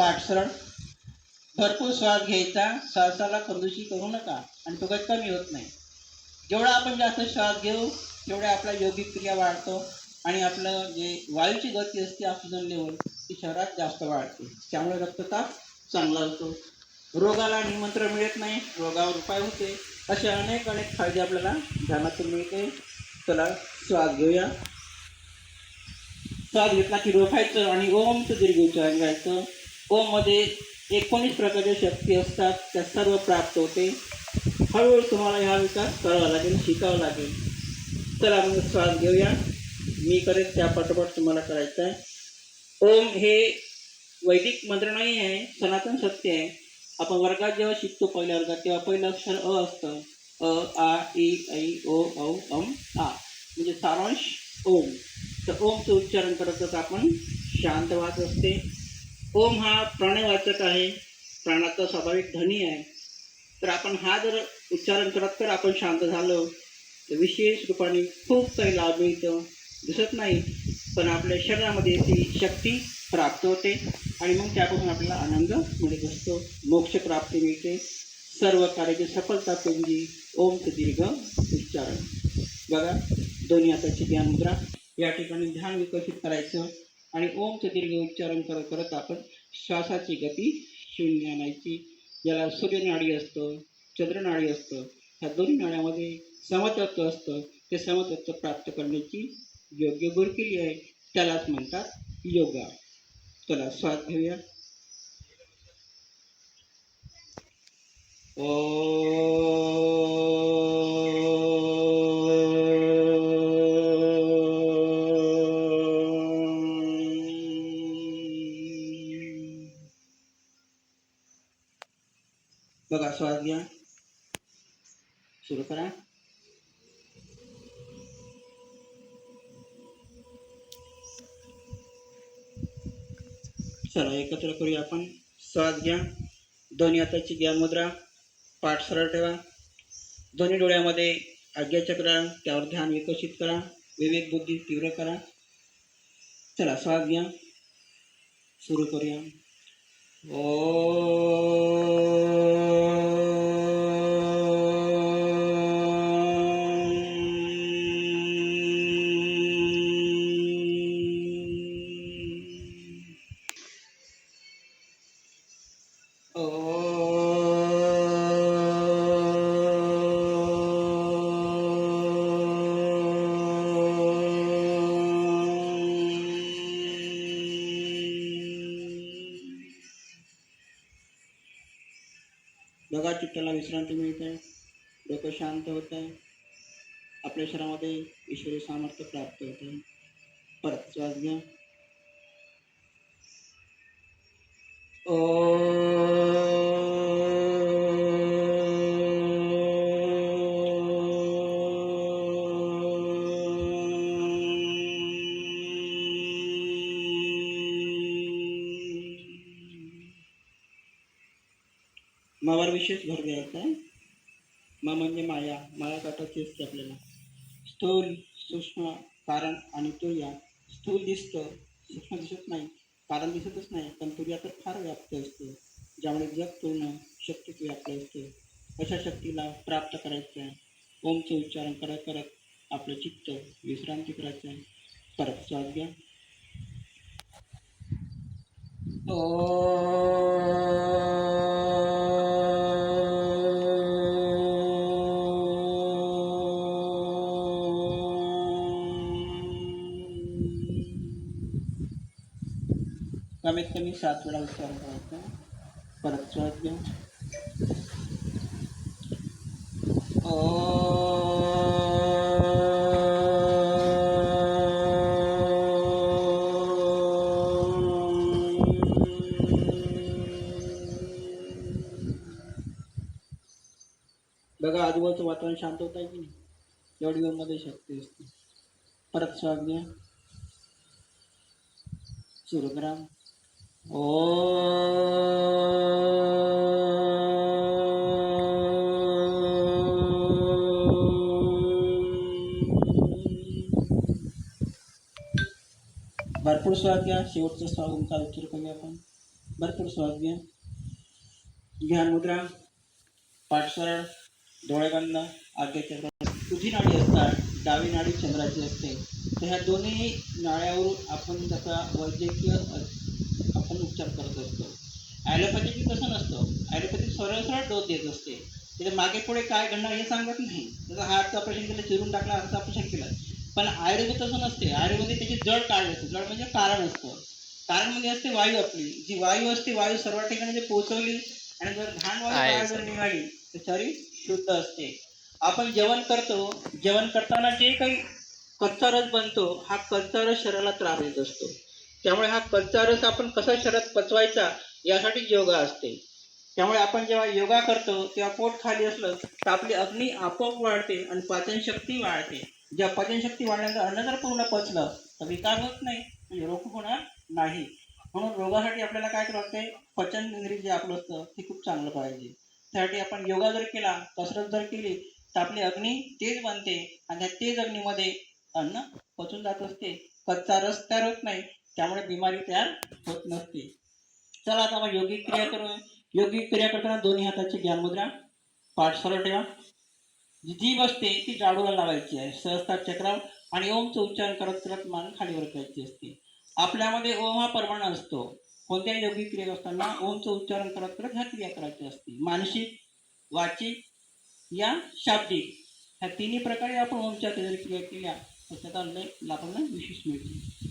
पाठसरण. भरपूर श्वास घ्यायचा श्वासाला कंदुशी करू नका आणि तो काही कमी होत नाही. जेवढा आपण जास्त श्वास घेऊ तेवढ्या आपला योगिक क्रिया वाढतो आणि आपलं जे वायूची गती असते ऑक्सिजन लेवल ती शहरात जास्त वाढते. त्यामुळे रक्तताप चांगला असतो रोगाला निमंत्रण मिळत नाही रोगावर उपाय होते. असे अनेक अनेक फायदे आपल्याला ध्यानातून मिळते. चला श्वास घेऊया. श्वास घेतला की रोखायचं आणि ओमचं दीर्घ उच्चारण घ्यायचं ओममध्ये एकोणीस प्रकारच्या शक्ती असतात त्या सर्व प्राप्त होते. हळूहळू तुम्हाला ह्या विकास करावा लागेल शिकावं लागेल. तर आपण श्वास घेऊया. मी करेन त्या पाठोपाठ तुम्हाला करायचं आहे. ओम हे वैदिक मंत्र नाही आहे सनातन सत्य आहे. आपण वर्गात जेव्हा शिकतो पहिल्या वर्गात तेव्हा पहिलं अक्षर अ असतं. अ आ ई ऐ ओ औ अम आ. म्हणजे सारांश ओम. तर ओमचं उच्चारण करत आपण शांत वाहत असते. ओम हा प्राणवाचक आहे प्राणाचा स्वाभाविक ध्वनी आहे. तर आपण हा जर उच्चारण करत तर आपण शांत झालो. तर विशेष रूपाने खूप काही लाभ मिळतं. दिसत नाही पण आपल्या शरीरामध्ये ती शक्ती प्राप्त होते आणि मग त्यापासून आपल्याला आनंद मिळत असतो. मोक्ष प्राप्ती मिळते. सर्व कार्याची सफलता म्हणजे ओमचं दीर्घ उच्चारण. बघा दोन्ही हाताची ध्यान मुद्रा. या ठिकाणी ध्यान विकसित करायचं. आणि ओमचं दीर्घ उच्चारण करत करत आपण श्वासाची गती शून्य आणायची. ज्याला सूर्यनाडी असतं चंद्रनाडी असतं ह्या दोन्ही नाड्यामध्ये समतत्व असतं. ते समतत्व प्राप्त करण्याची योग्य गुरकिली आहे. त्यालाच म्हणतात योगा. चला श्वास घेऊया. ओ सुरू करा. चला एकत्र करूया आपण. श्वास घ्या. दोन्ही हाताची घ्या मुद्रा. पाठ सरळ ठेवा. दोन्ही डोळ्यामध्ये आज्ञाचक्र त्यावर ध्यान विकसित करा. विवेक बुद्धी तीव्र करा. चला श्वास घ्या. सुरू करूया. ओ बघा चित्ताला विश्रांती मिळते. डोकं शांत होत आहे आपल्या शरीरामध्ये ईश्वरी सामर्थ्य प्राप्त होते परत श्वास घ्या मावर विशेष भर द्यायचा आहे. म म्हणजे माया. माया काटाची असते आपल्याला. स्थूल सूक्ष्म कारण आणि तुर्या स्थूल दिसतं. सूक्ष्म दिसत नाही. कारण दिसतच नाही. पण तुर्या तर फार व्याप्त असते. ज्यामुळे जग पूर्ण शक्तीत व्याप्त असते. अशा शक्तीला प्राप्त करायचं आहे. ओमचं उच्चारण करत करत आपलं चित्त विश्रांती करायचं आहे. परत श्वास घ्या. कमीत सात वेळा उच्चार करायचा. परत श्वास घ्या बघा आजूबाजूचं वातावरण शांत होत आहे की नाही? एवढी वेळमध्ये शक्ती असते. परत श्वास सुरुग्राम. भरपूर स्वाद घ्या. शेवटचा स्वाद तुमचा उच्चार करूया आपण. भरपूर स्वाद घ्या. ध्यान मुद्रा. पाठ सरळ डोळे बंद तुझी नाडी असतात डावी नाडी चंद्राची असते. तर ह्या दोन्ही नाळ्यावरून आपण त्याचा वैद्यकीय आपण उपचार करत असतो. ॲलोपॅथी तसं नसतं? ॲलोपॅथी सरळ सरळ डोस देत असते. त्याच्यामागे पुढे काय घडणार हे सांगत नाही. त्याचा हार्टचं ऑपरेशन केलं चिरून टाकला हार्टचं ऑपरेशन केलं. पण आयुर्वेद तसं नसते. आयुर्वेदिक त्याची जड काढली असते. जड म्हणजे कारण असतं. कारण म्हणजे असते वायू आपली. जी वायू असते वायू सर्व ठिकाणी जर पोहोचवली आणि जर घाण वायू जर निघाली तर शरीर शुद्ध असते. आपण जेवण करतो. जेवण करताना जे काही कच्चा रस बनतो हा कच्चा रस शरीराला त्रास देत असतो. त्यामुळे हा कच्चा रस आपण कसा शरीरात पचवायचा यासाठी योगा असते. त्यामुळे आपण जेव्हा योगा करतो तेव्हा पोट खाली असलं तर आपली अग्नी आपोआप वाढते आणि पाचनशक्ती वाढते. जेव्हा पचनशक्ती वाढल्यानंतर अन्न जर पूर्ण पचलं तर विकार होत नाही म्हणजे रोग होणार नाही. म्हणून रोगासाठी आपल्याला काय करावं लागते पचन इंद्रिय जे आपलं असतं ते खूप चांगलं पाहिजे. त्यासाठी आपण योगा जर केला कसरत जर केली तर आपली अग्नी तेज बनते आणि त्या तेज अग्नीमध्ये अन्न पचून जात असते. कच्चा रस तयार होत नाही त्यामुळे बिमारी तयार होत नसते. चला आता मग योगिक क्रिया करू. योगिक क्रिया करताना दोन्ही हाताची ज्ञानमुद्रा पाठसर ठेवा. जी बसते ती जाडूला लावायची आहे. सहस्ता चक्रावर आणि ओमचं उच्चारण करत करत मान खालीवर करायची असते. आपल्यामध्ये ओम हा परमाणु असतो. कोणत्याही योगिक क्रिया असताना ओमचं उच्चारण करत करत ह्या क्रिया करायची असते. मानसिक वाचिक या शाब्दिक. ह्या तिन्ही प्रकारे आपण ओमच्या क्रिया केल्या तर त्याचा लय आपल्याला विशेष मिळते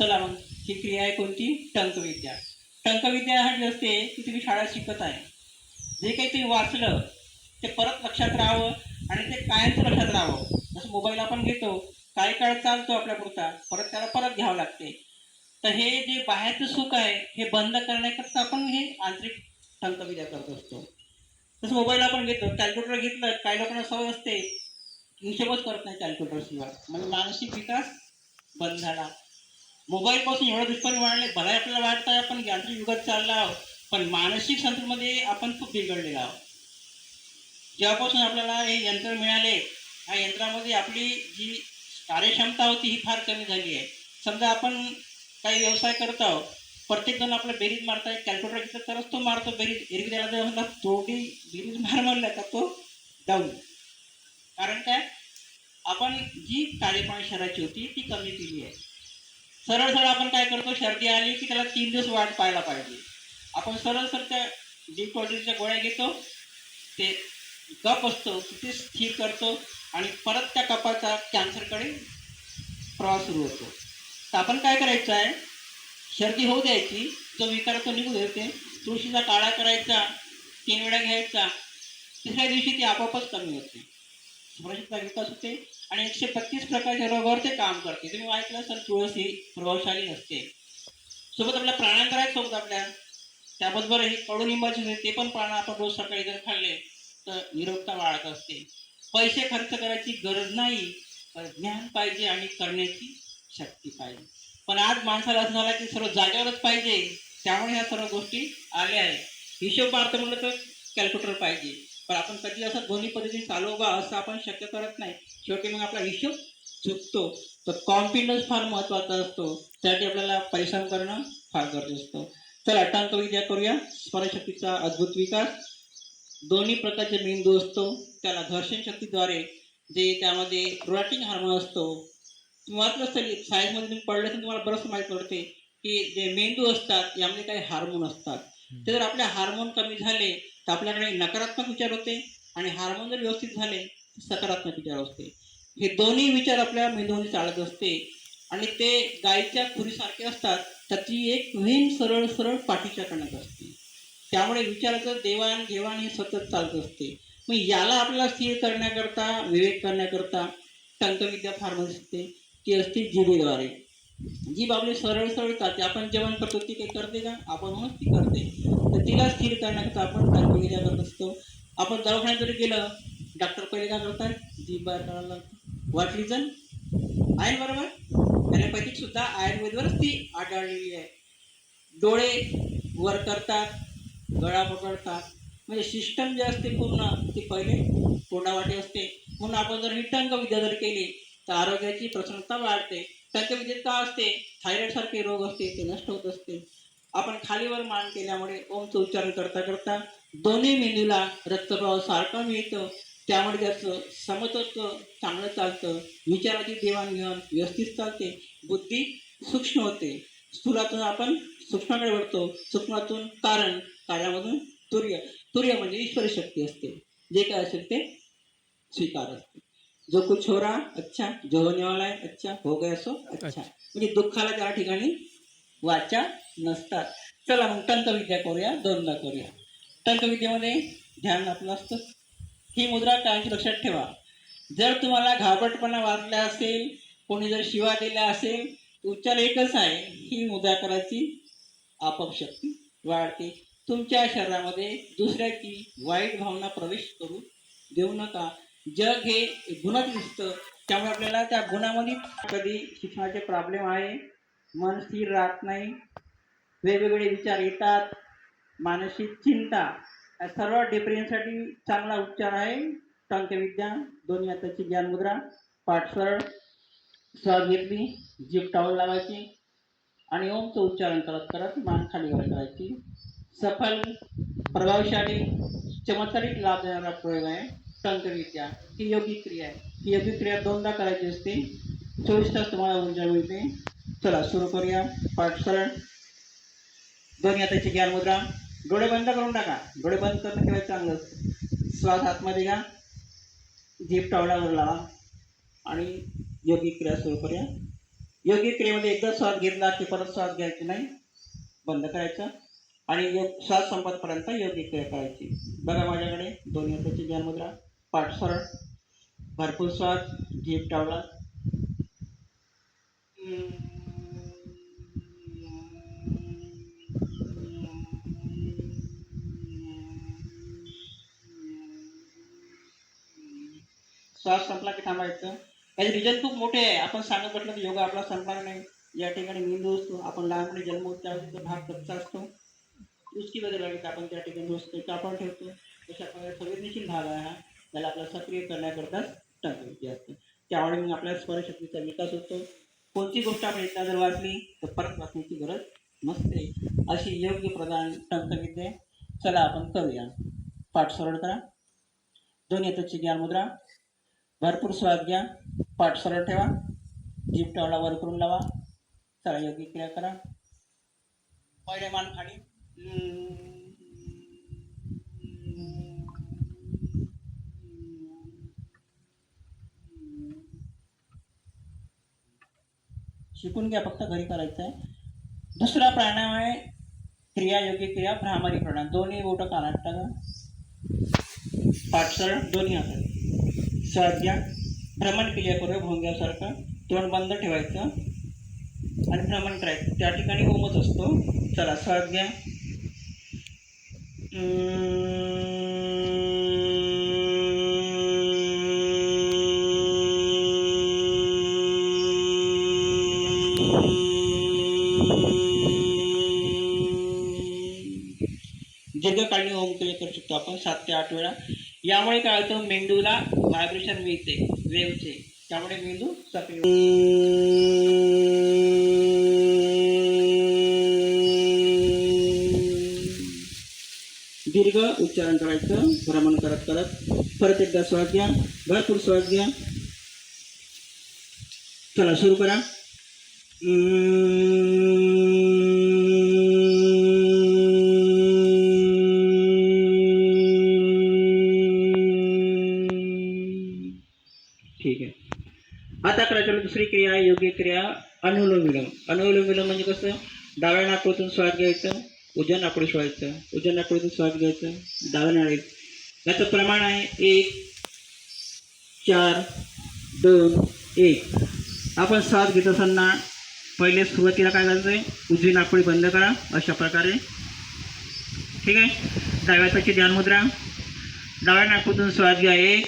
चला मग ही क्रिया आहे कोणती? टंकविद्या. टंकविद्या ह्याची असते की तुम्ही शाळा शिकत आहे. जे काही तुम्ही वाचलं ते परत लक्षात राहावं आणि ते कायमचं लक्षात राहावं. जसं मोबाईल आपण घेतो काही काळ चालतो आपल्यापुरता परत त्याला परत घ्यावं लागते. तर हे जे बाहेरचं सुख आहे हे बंद करण्याकरता आपण हे आंतरिक टंकविद्या करत असतो. तसं मोबाईल आपण घेतो कॅल्क्युलेटर घेतलं काही लोकांना सवय असते हिशोबच करत नाही कॅल्क्युलेटर शिवाय. म्हणजे मानसिक विकास बंद झाला मोबाईलपासून एवढं दुष्परिणाम वाढले भले आपल्याला वाटतं आपण यांत्रिक युगात चालला आहोत. पण मानसिक संतुलमध्ये आपण खूप बिघडलेलो आहोत. जेव्हापासून आपल्याला हे यंत्र मिळाले या यंत्रामध्ये आपली जी कार्यक्षमता होती ही फार कमी झाली आहे. समजा आपण काही व्यवसाय करत आहोत प्रत्येक जण आपलं बेरीज मारताय कॅल्क्युलेटर घेतला तरच तो मारतो बेरीज एरवी त्याला जर म्हणला तोडी बेरीज मार मारला का तो डाऊन कारण काय? आपण जी कार्यप्रणाली शहराची होती ती कमी केली आहे. सरळ सरळ आपण काय करतो सर्दी आली की त्याला तीन दिवस वाट पाहायला पाहिजे. आपण सरळ सर त्या डिकॉर्डिनच्या गोळ्या घेतो ते कप असतो तिथे स्थिर करतो आणि परत त्या कपाचा कॅन्सरकडे प्रवास सुरू होतो. तर आपण काय करायचं आहे सर्दी होऊ द्यायची जो विकार तो निघू द्यायचे तुळशीचा काळा करायचा तीन वेळा घ्यायचा तिसऱ्या दिवशी ती आपोआपच कमी होते. विकास होते आणि एकशे बत्तीस प्रकारच्या रोगावर ते काम करते. तुम्ही ऐकलं असाल तुळस ही प्रभावशाली नसते. सोबत आपल्या प्राणांतर आहेत सोबत आपल्या. त्याबरोबर हे कडुलिंबाचे ते पण प्राण आपण रोज सकाळी जर खाल्ले तर निरोगता वाढत असते. पैसे खर्च करायची गरज नाही पण ज्ञान पाहिजे आणि करण्याची शक्ती पाहिजे. पण आज माणसाला असं झालं की सर्व जागेवरच पाहिजे त्यामुळे ह्या सर्व गोष्टी आल्या आहेत. हिशोब मारतो म्हणलं तर कॅल्क्युलेटर पाहिजे. पण आपण कधी असं दोन्ही पद्धतीने चालू बा असं आपण शक्य करत नाही. शेवटी मग आपला हिशोब चुकतो. तर कॉन्फिडन्स फार महत्त्वाचा असतो. त्यासाठी आपल्याला परिश्रम करणं फार गरजेचं असतं. चला टंक विद्या करूया. स्मरणशक्तीचा अद्भुत विकास. दोन्ही प्रकारचे मेंदू असतो. त्याला घर्षण शक्तीद्वारे जे त्यामध्ये रोटिंग हार्मोन असतो. असेल सायन्समध्ये तुम्ही पडलं तर तुम्हाला बरंच माहीत पडते की जे मेंदू असतात यामध्ये काही हार्मोन असतात. ते जर आपले हार्मोन कमी झाले तर आपल्याकडे नकारात्मक विचार होते आणि हार्मोन जर व्यवस्थित झाले तर सकारात्मक विचार असते. हे दोन्ही विचार आपल्या मेंदूमध्ये चालत असते आणि ते गायीच्या खुरीसारखे असतात तर ती एक व्हीन सरळ सरळ पाठीच्या कण्यात असते. त्यामुळे विचाराचं देवाणघेवाण हे सतत चालत असते. मग याला आपल्याला स्थिर करण्याकरता विवेक करण्याकरता टंकविद्या फार असते ती असते जिभेद्वारे जी बाबली सरळ सरळ चालते आपण जेवण करतो ती काही करते का? आपण म्हणून ती करते. तर तिला स्थिर करण्याकरता आपण टंकविद्या करत असतो. आपण दवाखान्यात जरी गेलं डॉक्टर पहिले काय करतात? जी बाहेर वाटली जण? आहे बरोबर? ॲलोपॅथिक सुद्धा आयुर्वेदवरच ती आढळलेली आहे. डोळे वर करतात गळा पकडतात. म्हणजे सिस्टम जे असते पूर्ण ती पहिले तोंडावाटे असते. म्हणून आपण जर ही टंग विद्या जर केली तर आरोग्याची प्रसन्नता वाढते. त्याचे म्हणजे का असते? थायरॉइडसारखे रोग असते ते नष्ट होत असते. आपण खालीवर मान केल्यामुळे ओमचं उच्चारण करता करता दोन्ही मेंदूला रक्तप्रवाह सारखा मिळतं. त्यामुळे त्याचं समतत्व चांगलं चालतं. विचाराची देवाणघेवाण व्यवस्थित चालते. बुद्धी सूक्ष्म होते. स्थूलातून आपण सूक्ष्माकडे वळतो. सूक्ष्मातून कारण कार्यामधून तुर्य. तुर्य म्हणजे ईश्वर शक्ती असते. जे काय असेल ते स्वीकार असते. जो कुछ हो रहा अच्छा जो होने वाला है अच्छा हो गया सो अच्छा। म्हणजे दुःखाला त्या ठिकाणी वाचा नसतात चला मग तंत्रविद्या करूया दोनदा करूया। तंत्रविद्येमध्ये ध्यान आपलं असतं। ही मुद्रा कायमची लक्षात ठेवा। जर तुम्हाला घाबरटपणा वाटला असेल कोणी जर शिवा दिला असेल उच्चार एकच आहे ही मुद्रा करायची आपोआप शक्ती वाढते। तुमच्या शरीरामध्ये दुसऱ्याची वाईट भावना प्रवेश करू देऊ नका। जग हे गुणात दिसतं त्यामुळे आपल्याला त्या गुणामध्ये कधी शिक्षणाचे प्रॉब्लेम आहे मन स्थिर राहत नाही वेगवेगळे विचार येतात मानसिक चिंता या सर्व डिप्रेशनसाठी चांगला उपचार आहे. टंकविद्या दोन्ही हाताची ज्ञानमुद्रा पाठ सहज घेतली जीप टावल लावायची आणि ओमचं उच्चारण करत करत मान खाली करायची. सफल प्रभावशाली चमत्कारिक लाभ देणारा प्रयोग आहे. टंकविद्या ही योगी क्रिया आहे. ही योगी क्रिया दोनदा करायची असते. चोवीस तास तुम्हाला ऊर्जा मिळते. चला सुरू करूया. पाठ सरळ. दोन्ही हाताची ज्ञान मुद्रा. डोळे बंद करून टाका. डोळे बंद करणं केव्हा चांगलं. असतं श्वास आतमध्ये घ्या. जीप टावडावर लावा. आणि योगी क्रिया सुरू करूया. योगी क्रियेमध्ये एकदा श्वास घेतला की परत श्वास घ्यायची नाही. बंद करायचं. आणि योग श्वास संपतपर्यंत योगी क्रिया करायची. बघा माझ्याकडे. दोन्ही हाताची ज्ञान मुद्रा. पाठसर भरपूर श्वास जीभ टावला श्वास संपला की थांबायचं त्याचे रिझन खूप मोठे आहे. आपण सांगत म्हटलं की योगा आपला संपणार नाही. या ठिकाणी मेंदू असतो. आपण लहानपणी जन्म होतो त्यावेळेस भाग कच्चा असतो. उसकी वगैरे लागेल आपण त्या ठिकाणी रोजतो तर आपण ठेवतो. तशा प्रकारे संवेदनशील भाग आहे हा. त्याला आपल्याला सक्रिय करण्याकरता टाकायची असते. त्यामुळे मग आपल्या स्मरणशक्तीचा विकास होतो. कोणती गोष्ट आपण एकदा जर वाचली तर परत वाचण्याची गरज नसते. अशी योग्य प्रदान टंकविद्या आहे. चला आपण करूया. पाठ सरळ करा. दोन्ही हाताची ज्ञान मुद्रा. भरपूर स्वाद घ्या. पाठ सरळ ठेवा. जीपटावला वर करून लावा. चला योग्य क्रिया करा. पहिले मान खाली. शिकून घ्या फक्त घरी करायचं आहे दुसरा प्राणायाम आहे क्रिया योग्य क्रिया भ्रामरी प्राणायाम. दोन्ही बोटं कानात टाका दोन्ही हातात. श्वास घ्या. भ्रमण क्रिया करूया भोंग्यासारखं तोंड बंद ठेवायचं आणि भ्रमण करायचं. त्या ठिकाणी ओमच असतो. चला श्वास घ्या. शकतो आपण सात ते आठ वेळा. यामुळे काय होतं? मेंदूला व्हायब्रेशन मिळते वेवचे त्यामुळे मेंदू सक्रिय दीर्घ उच्चारण करायचं भ्रमण करत करत. परत एकदा श्वास घ्या भरपूर श्वास घ्या. चला सुरू करा. दुसरी क्रिया आहे योग्य क्रिया अनुलोम विलोम अनुलोम विलोम म्हणजे कसं? डाव्या नाकूतून श्वास घ्यायचं उजव्या नाकूड शोवायचं उजव्या नाकूडून श्वास घ्यायचं डाव्या नाळीत. याचं प्रमाण आहे एक चार दोन एक. आपण श्वास घेत असताना पहिले सुरुवातीला काय करायचं आहे उजवी नाकपुडी बंद करा अशा प्रकारे. ठीक आहे? डाव्या हाताची ध्यान मुद्रा. डाव्या नाकपुडून श्वास घ्या एक.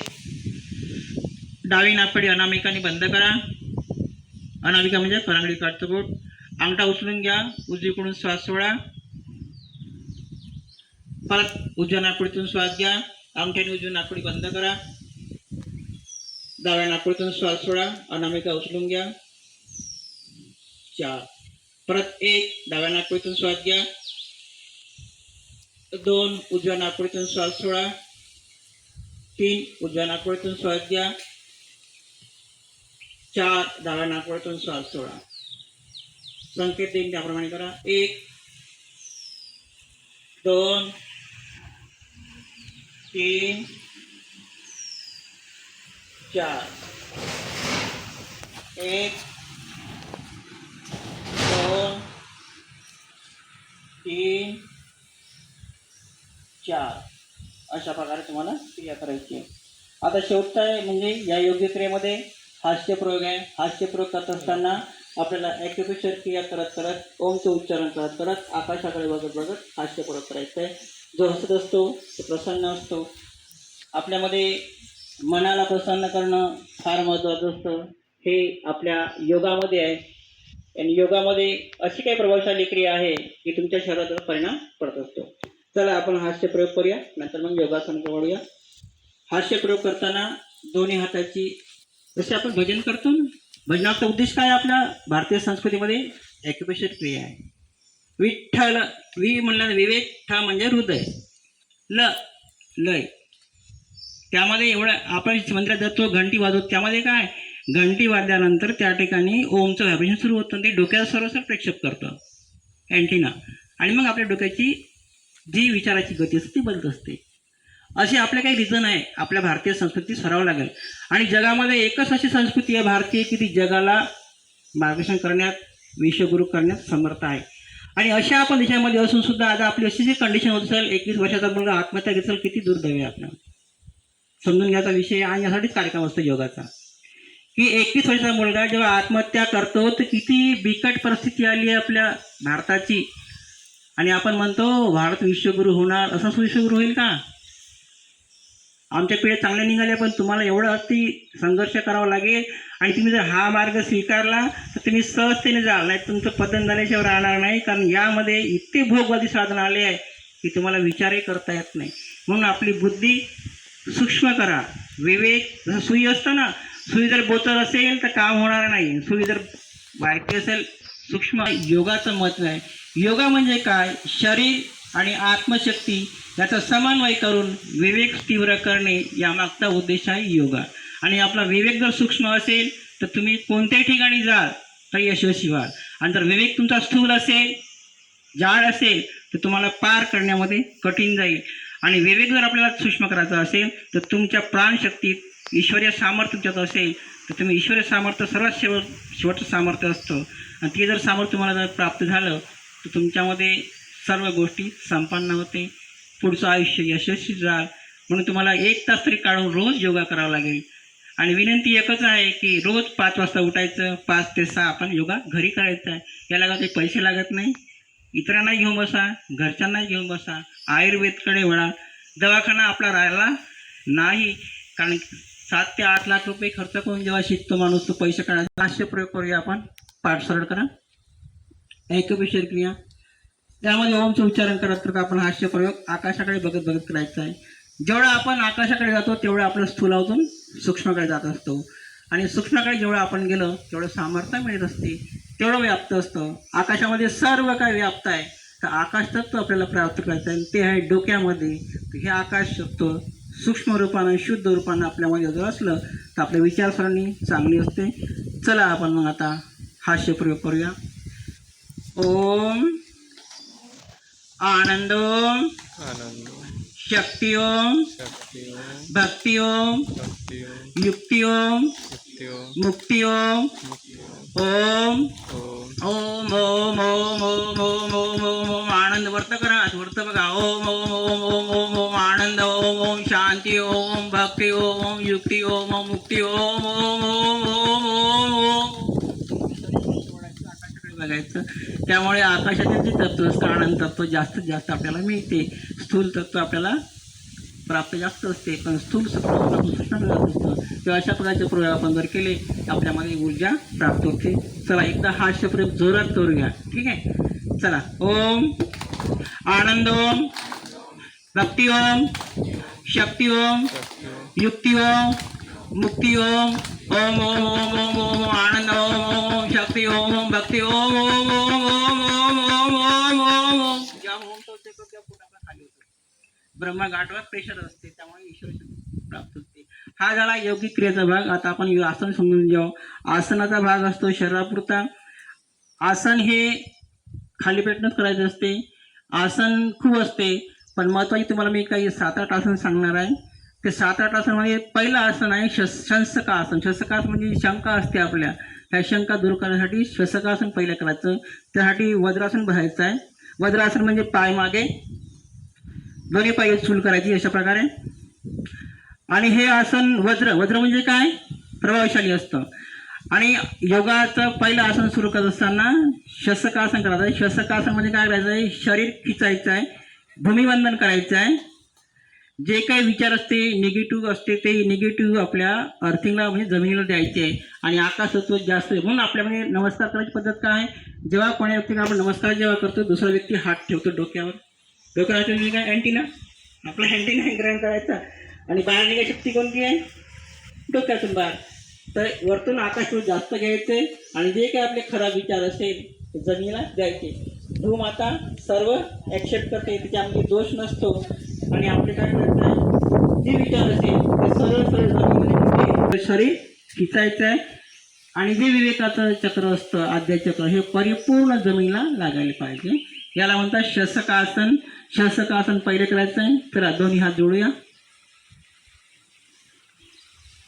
डावी नाकडी अनामिकाने बंद करा. अनामिका म्हणजे फरांगडी काढतो बोट अंगठा उचलून घ्या उजवीकडून श्वास सोडा. परत उजव्या नाकपुडीतून श्वास घ्या अंगठ्याने उजवी नाकपुडी बंद करा. डाव्या नाकपुडीतून श्वास सोडा अनामिका उचलून घ्या. चार. परत एक डाव्या नागपुरीतून श्वास घ्या. दोन उजव्या नागपुरीतून श्वास सोडा. तीन उजव्या नागपुरीतून श्वास घ्या. चार डाव्या नागपुरीतून श्वास सोडा. संकेत देईन त्याप्रमाणे करा. एक दोन तीन चार. एक दोन तीन चार. अशा प्रकारे तुम्हाला क्रिया करायची आहे. आता शेवटचा आहे म्हणजे या योग्य क्रियेमध्ये हास्यप्रयोग आहे. हास्यप्रयोग करत असताना आपल्याला ॲक्युपेशर क्रिया करत करत ओमचं उच्चारण करत करत आकाशाकडे बघत बघत हास्यप्रयोग करायचं आहे. जो हसत असतो तो प्रसन्न असतो. आपल्यामध्ये मनाला प्रसन्न करणं फार महत्त्वाचं असतं. हे आपल्या योगामध्ये आहे. आणि योगामध्ये अशी काही प्रभावशाली क्रिया आहे की तुमच्या शरीराचा परिणाम पडत असतो. चला आपण हास्य प्रयोग करूया. नंतर मग योगासन वळूया. हास्य प्रयोग करताना दोन्ही हाताची जसे आपण भजन करतो ना भजनाचा उद्देश काय आहे आपल्या भारतीय संस्कृतीमध्ये ॲक्युपेशन क्रिया आहे. विठ्ठल वि म्हणलं विवेक ठ म्हणजे हृदय. ल लय. त्यामध्ये एवढं आपण मंदिरात जातो घंटी वाजवतो. त्यामध्ये काय? घंटी वाजल्यानंतर त्या ठिकाणी ओमचं व्हायब्रेशन सुरू होतं ते डोक्याला सर्वसर प्रेक्षेप करतं. अँटिना आणि मग आपल्या डोक्याची जी विचाराची गती असते ती बदलत असते. असे आपले काही रिझन आहे. आपल्या भारतीय संस्कृती सरावं लागेल. आणि जगामध्ये एकच अशी संस्कृती आहे भारतीय की ती जगाला मार्गदर्शन करण्यात विश्वगुरु करण्यात समर्थ आहे. आणि अशा आपण देशामध्ये असून सुद्धा आता आपली अशी जी कंडिशन होत असेल एकवीस वर्षाचा मुलगा आत्महत्या घेत असेल किती दुर्दैव आहे आपल्या समजून घ्यायचा विषय आणि यासाठीच कार्यक्रम असतो योगाचा. की एकवीस वर्षाचा मुलगा जेव्हा आत्महत्या करतो तर किती बिकट परिस्थिती आली आहे आपल्या भारताची. आणि आपण म्हणतो भारत विश्वगुरू होणार. असंच विश्वगुरू होईल का? आमच्या पिढ्या चांगल्या निघाल्या पण तुम्हाला एवढं अति संघर्ष करावा लागेल. आणि तुम्ही जर हा मार्ग स्वीकारला तर तुम्ही सहजतेने जाल नाही तुमचं पतन झाल्याशिवाय राहणार नाही. कारण यामध्ये इतके भोगवादी साधन आले आहे की तुम्हाला विचारही करता येत नाही. म्हणून आपली बुद्धी सूक्ष्म करा. विवेक जसं सुई असतं ना सुई जर बोचत असेल तर काम होणार नाही. सुई जर बारकी असेल सूक्ष्म. योगाचं महत्त्व आहे. योगा म्हणजे काय? शरीर आणि आत्मशक्ती याचा समन्वय करून विवेक तीव्र करणे यामागचा उद्देश आहे योगा. आणि आपला विवेक जर सूक्ष्म असेल तर तुम्ही कोणत्याही ठिकाणी जाल तर यशस्वी व्हाल. आणि जर विवेक तुमचा स्थूल असेल जाड असेल तर तुम्हाला पार करण्यामध्ये कठीण जाईल. आणि विवेक जर आपल्याला सूक्ष्म करायचा असेल तर तुमच्या प्राणशक्तीत ईश्वरीय सामर्थ्य तुमच्यात असेल तर तुम्ही ईश्वरीय सामर्थ्य सर्वात शेवट शेवटचं सामर्थ्य असतं. आणि ते जर सामर्थ्य तुम्हाला जर प्राप्त झालं तर तुमच्यामध्ये सर्व गोष्टी संपन्न होते. पुढचं आयुष्य यशस्वी जाल. म्हणून तुम्हाला एक तास तरी काढून रोज योगा करावा लागेल. आणि विनंती एकच आहे की रोज पाच वाजता उठायचं पाच ते सहा आपण योगा घरी करायचा आहे. याला काही पैसे लागत नाही. इतरांना घेऊन बसा घरच्यांना घेऊन बसा. आयुर्वेदकडे वळा. दवाखाना आपला राहिला नाही. कारण सात ते आठ लाख रुपये खर्च करून जेव्हा शिकतो माणूस तो पैसे काढायचा. हास्य प्रयोग करूया आपण. पाठ सरळ करा ऐकविषय क्रिया. त्यामध्ये ओमचं उच्चारण करत करत आपण हास्य प्रयोग आकाशाकडे बघत बघत करायचा आहे. जेवढं आपण आकाशाकडे जातो तेवढं आपलं स्थूलावतून सूक्ष्मकडे जात असतो. आणि सूक्ष्मकडे जेवढं आपण गेलो तेवढं सामर्थ्य मिळत असते. तेवढं व्याप्त असतं. आकाशामध्ये सर्व काय व्याप्त आहे. तर आकाश तत्व आपल्याला प्राप्त करायचं आहे. ते आहे डोक्यामध्ये. हे आकाश तत्व सूक्ष्म रूपानं शुद्ध रूपानं आपल्यामध्ये जर असलं तर आपल्या विचारसरणी चांगली असते. चला आपण मग आता हास्य प्रयोग करूया. ओम आनंद ओम आनंद शक्ती ओम शक्ती ओम भक्ती ओम शक्ती ओम युक्ती ओम युक्ती ओम मुक्ती ओम ओम ओम ओम ओम ओम ओम ओम ओम ओम आनंद वर्त करा वर्त बघा ओम ओम ओम ओम ओम ओम आनंद ओम ओम शांती ओम भक्ती ओम युक्ती ओम मुक्ती ओम ओम ओम ओम ओम बघायचं. त्यामुळे आकाशातील जे तत्व असतं आनंद तत्व जास्तीत जास्त आपल्याला मिळते. स्थूल तत्व आपल्याला प्राप्त जास्त असते. पण स्थूल सत्वापासून सूक्ष्म असतं. तेव्हा अशा प्रकारचे प्रयोग आपण जर केले तर आपल्यामध्ये ऊर्जा प्राप्त होते. चला एकदा हास्य प्रयोग जोरात करूया. ठीक आहे? चला ओम आनंद ओम भक्ती ओम ओम शक्ती ओम युक्ती ओम मुक्ती ओम ओम ओम ओम ओम ओम आनंद ओम ओम ओम शक्ती ओम ओम भक्ती ओम ओम ओम ओम ओम ओम ओम येतो खाली होतो ब्रह्मा घाटवर प्रेशर असते त्यामुळे ईश्वर प्राप्त होते हा झाला योगिक क्रियेचा भाग आता आपण आसन समजून घेऊ आसनाचा भाग असतो शरीरापुरता आसन हे खाली पेटणंच करायचं असते आसन खूप असते पण महत्त्वाची तुम्हाला मी काही सात आठ आसन सांगणार आहे ते सात आठ आसनमध्ये म्हणजे पहिलं आसन आहे शस शंसकासन शंसकासन म्हणजे शंका असते आपल्या. ह्या शंका दूर करण्यासाठी शसकासन पहिलं करायचं. त्यासाठी वज्रासन बसायचं आहे. वज्रासन म्हणजे पाय मागे. दोन्ही पाय चूल करायची अशा प्रकारे. आणि हे आसन वज्र. वज्र म्हणजे काय? प्रभावशाली असतं. आणि योगाचं पहिलं आसन सुरू करत असताना शसकासन करायचं आहे. शसकासन म्हणजे काय करायचं आहे? शरीर खिचायचं आहे. भूमिवंदन करायचं आहे. जे काही विचार असते निगेटिव्ह असते ते निगेटिव्ह आपल्या अर्थिंगला म्हणजे जमिनीला द्यायचे आहे. आणि आकाशत्व जास्त आहे. म्हणून आपल्यामध्ये म्हणजे नमस्कार करायची पद्धत काय आहे? जेव्हा कोण्या व्यक्तीला आपण नमस्कार जेव्हा करतो दुसरा व्यक्ती हात ठेवतो डोक्यावर. डोक्यावर म्हणजे काय? अँटीना आपला अँटीना ग्रहण करायचा. आणि बाहेर निघायची शक्ती कोणती आहे? डोक्यातून बाहेर. तर वरतून आकाश जास्त घ्यायचे. आणि जे काही आपले खराब विचार असेल ते जमिनीला द्यायचे. भूमाता सर्व ॲक्सेप्ट करते. त्याच्यामध्ये दोष नसतो. आणि आपले काय करतात जे विचार असेल ते सरळ सरळ जमिनीमध्ये शरीर खिचायचं आहे आणि जे विवेकाचं चक्र असतं आद्य चक्र हे परिपूर्ण जमिनीला लागायला पाहिजे. याला म्हणतात शसकासन. शसकासन पहिले करायचं आहे तर दोन्ही हात जोडूया.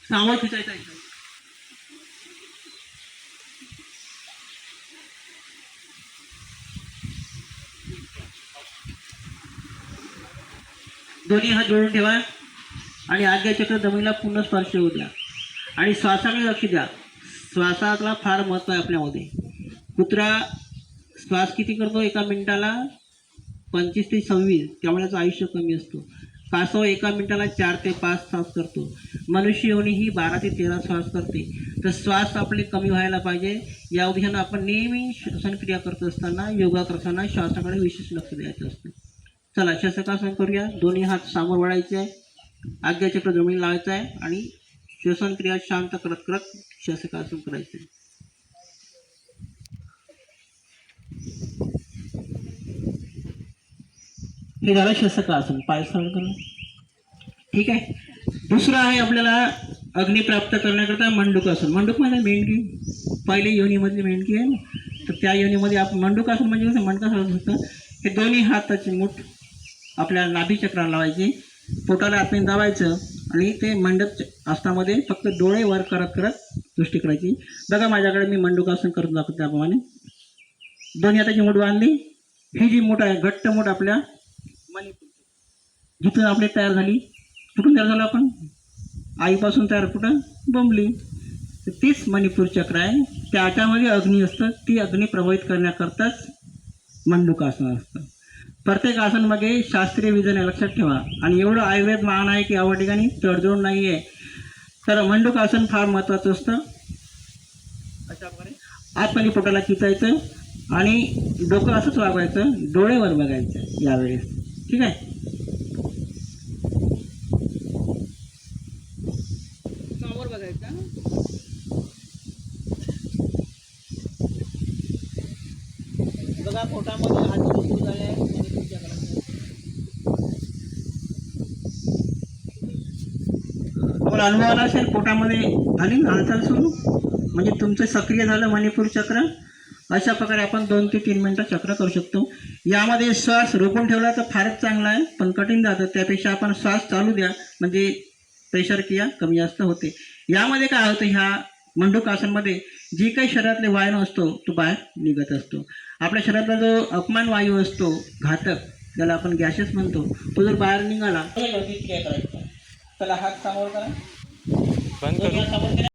सावळ खिचायचं दोन्ही हात जोडून ठेवा. आणि आज्ञाचक्र जमिनीला पूर्ण स्पर्श होऊ द्या. आणि श्वासाकडे लक्ष द्या. श्वासाला फार महत्त्व आहे आपल्यामध्ये. कुत्रा श्वास किती करतो एका मिनिटाला? पंचवीस ते सव्वीस. त्यामुळे त्याचं आयुष्य कमी असतो. कासव एका मिनिटाला चार ते पाच श्वास करतो. मनुष्य योनी ही बारा ते तेरा श्वास करते. तर श्वास आपले कमी व्हायला पाहिजे. या उद्देशानं आपण नेहमी श्वसनक्रिया करत असताना योगा करताना श्वासाकडे विशेष लक्ष द्यायचं असतं. चला श्वसकासन करूया. दोन्ही हात समोर वळायचे आहे. आज्ञाचक्र जमीन लावायचं आहे आणि श्वसन क्रिया शांत करत करत श्वसकासन करायचं आहे. हे झालं श्वसकासन पाय सरळ ठीक आहे. दुसरं आहे आपल्याला अग्नी प्राप्त करण्याकरता मंडूकासन मंडूक म्हणजे मेंढकी पहिले योनीमधली मेंढकी आहे ना? तर त्या योनीमध्ये आपण मंडुकासन म्हणजे कसं? मंडकासन होतं हे दोन्ही हाताची मूठ आपल्या नाभीचक्राला लावायची. पोटाला आतमध्ये दाबायचं आणि ते मंडप आसनामध्ये फक्त डोळे वर करत करत दृष्टी करायची. बघा माझ्याकडे मी मंडुकासन करून दाखवतो त्याप्रमाणे. दोन्ही हाताची मूठ बांधली ही जी मूठ आहे घट्ट मूठ आपल्या मणिपूर जिथून आपली तयार झाली. कुठून तयार झालं आपण? आईपासून तयार कुठं? बोंबली. तर तीच मणिपूर चक्र आहे. त्याच्यामध्ये अग्नी असतं. ती अग्नी प्रभावित करण्याकरताच मंडुकासन असतं. प्रत्येक आसनमध्ये शास्त्रीय विधान आहे लक्षात ठेवा. आणि एवढं आयुर्वेद महान आहे की या ठिकाणी तडजोड नाही आहे तर मंडूक आसन फार महत्त्वाचं असतं. अशा प्रकारे आतमध्ये पोटाला खिचायचं आणि डोकं असंच वागवायचं डोळेवर बघायचं यावेळेस. ठीक आहे? समोर बघायचं बघा पोटामध्ये हात झाले आहे आणि पुढच्या करायचं. तुम्हाला अनुभव असेल पोटामध्ये झाली हालचाल सुरू? म्हणजे तुमचं सक्रिय झालं मणिपूर चक्र? अशा प्रकारे आपण दोन ते तीन मिनटं चक्र करू शकतो. यामध्ये श्वास रोखून ठेवला तर फारच चांगला आहे पण कठीण जातं. त्यापेक्षा आपण श्वास चालू द्या म्हणजे प्रेशर क्रिया कमी जास्त होते. यामध्ये काय होतं ह्या मंडूकासनमध्ये जी काही शरीरातले वायू असतो तो बाहेर निघत असतो. आपल्या शरीरातला जो अपमान वायू असतो घातक ज्याला आपण गॅसेस म्हणतो तो जर बाहेर निघाला तर क्रिया करायचा. त्याला हात समोर करा. बंद दोन्ही